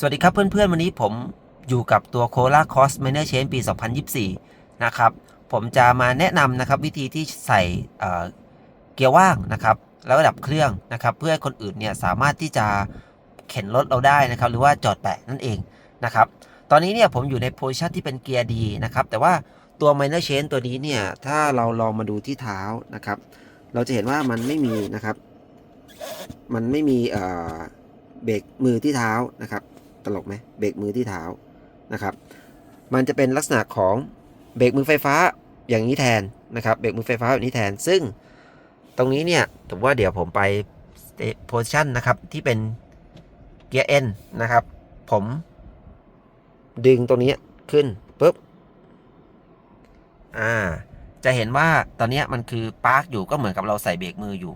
สวัสดีครับเพื่อนๆ วันนี้ผมอยู่กับตัว c o l a Cross Miner Chain ปี 2024 นะครับ ผมจะมาแนะนำนะครับวิธีที่ใส่เเกียร์ว่างนะครับ แล้วก็ดับเครื่องนะครับ เพื่อให้คนอื่นเนี่ยสามารถที่จะเข็นรถเราได้นะครับ หรือว่าจอดแปะนั่นเองนะครับ ตอนนี้เนี่ยผมอยู่ในโพ i ชันที่เป็นเกียร์ดีนะครับ แต่ว่าตัว Miner Chain ตัวนี้เนี่ย ถ้าเราลองมาดูที่เท้านะครับ เราจะเห็นว่ามันไม่มีนะครับ มันไม่มีเอ่อเบรกมือที่เท้านะครับ ตลกไหมเบรกมือที่เท้านะครับ มันจะเป็นลักษณะของเบรกมือไฟฟ้าอย่างนี้แทนนะครับเบรกมือไฟฟ้าแบบนี้แทน ซึ่งตรงนี้เนี่ยผมว่าเดี๋ยวผมไปโพสชั่นนะครับที่เป็นเกียร์ N นะครับ ผมดึงตรงนี้ขึ้นปุ๊บอ่าจะเห็นว่าตอนนี้มันคือปาร์กอยู่ก็เหมือนกับเราใส่เบรกมืออยู่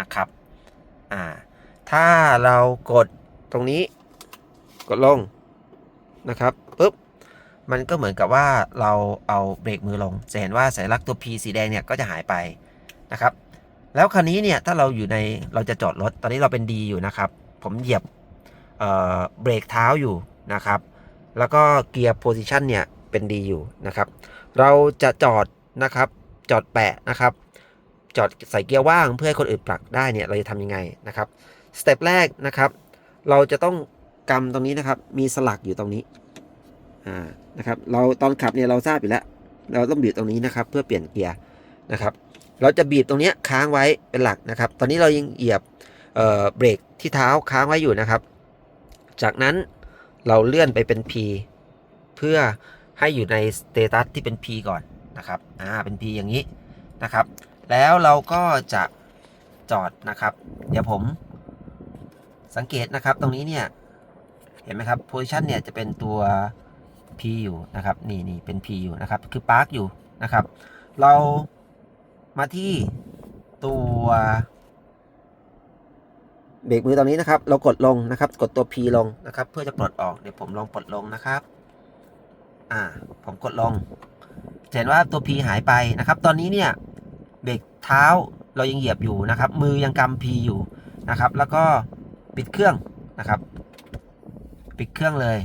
นะครับอ่าถ้าเรากดตรงนี้ กดลงนะครับปุ๊บมันก็เหมือนกับว่าเราเอาเบรกมือลง จะเห็นว่าสัญลักษณ์ตัว P สีแดงเนี่ยก็จะหายไปนะครับ แล้วคันนี้เนี่ยถ้าเราอยู่ในเราจะจอดรถ ตอนนี้เราเป็น D อยู่นะครับ ผมเหยียบเเบรกเท้าอยู่นะครับ แล้วก็เกียร์โพซิชันเนี่ยเป็น D อยู่นะครับ เราจะจอดนะครับ จอดแปะนะครับ จอดใส่เกียร์ว่างเพื่อให้คนอื่นปลักได้เนี่ยเราจะทำยังไงนะครับ สเต็ปแรกนะครับ เราจะต้อง กำตรงนี้นะครับ มีสลักอยู่ตรงนี้อ่านะครับ เราตอนขับเนี่ยเราทราบอยู่แล้ว เราต้องบีบตรงนี้นะครับ เพื่อเปลี่ยนเกียร์นะครับ เราจะบีบตรงเนี้ยค้างไว้เป็นหลักนะครับ ตอนนี้เรายังเหยียบเอ่อเบรกที่เท้าค้างไว้อยู่นะครับ จากนั้นเราเลื่อนไปเป็น P เพื่อให้อยู่ในสเตตัสที่เป็น P ก่อนนะครับ อ่า เป็น P อย่างนี้นะครับ แล้วเราก็จะจอดนะครับ เดี๋ยวผมสังเกตนะครับ ตรงนี้เนี่ย เห็นไหมครับ position เนี่ยจะเป็นตัว P อยู่นะครับ นี่นี่เป็น P อยู่นะครับ คือ Park อยู่นะครับ เรามาที่ตัวเบรกมือตรงนี้นะครับ เรากดลงนะครับ กดตัว P ลงนะครับ เพื่อจะปลดออกเดี๋ยวผมลองปลดลงนะครับ อ่า ผมกดลงเห็นว่าตัว P หายไปนะครับ ตอนนี้เนี่ยเบรกเท้าเรายังเหยียบอยู่นะครับ มือยังกำ P อยู่นะครับ แล้วก็ปิดเครื่องนะครับ ปิดเครื่องเลย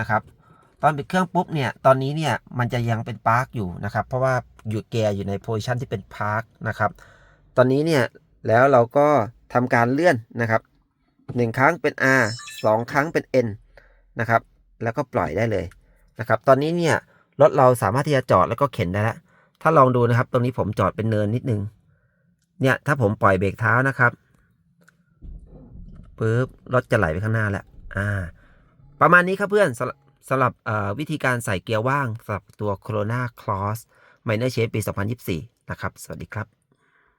นะครับตอนปิดเครื่องปุ๊บเนี่ยตอนนี้เนี่ยมันจะยังเป็นพาร์คอยู่นะครับเพราะว่าอยู่แกอยู่ในโพซิชันที่เป็นพาร์คนะครับตอนนี้เนี่ยแล้วเราก็ทำการเลื่อนนะครับหนึ่งครั้งเป็น R สองครั้งเป็น N นะครับแล้วก็ปล่อยได้เลยนะครับตอนนี้เนี่ยรถเราสามารถที่จะจอดแล้วก็เข็นได้แล้วถ้าลองดูนะครับ ตรงนี้ผมจอดเป็นเนินนิดนึงเนี่ยถ้าผมปล่อยเบรกเท้านะครับปุ๊บรถจะไหลไปข้างหน้าแล้วอ่า ประมาณนี้ครับเพื่อนสำหรับวิธีการใส่เกียร์ว่างสำหรับตัว Corona Cross Minor Shape ปี 2024 นะครับ สวัสดีครับ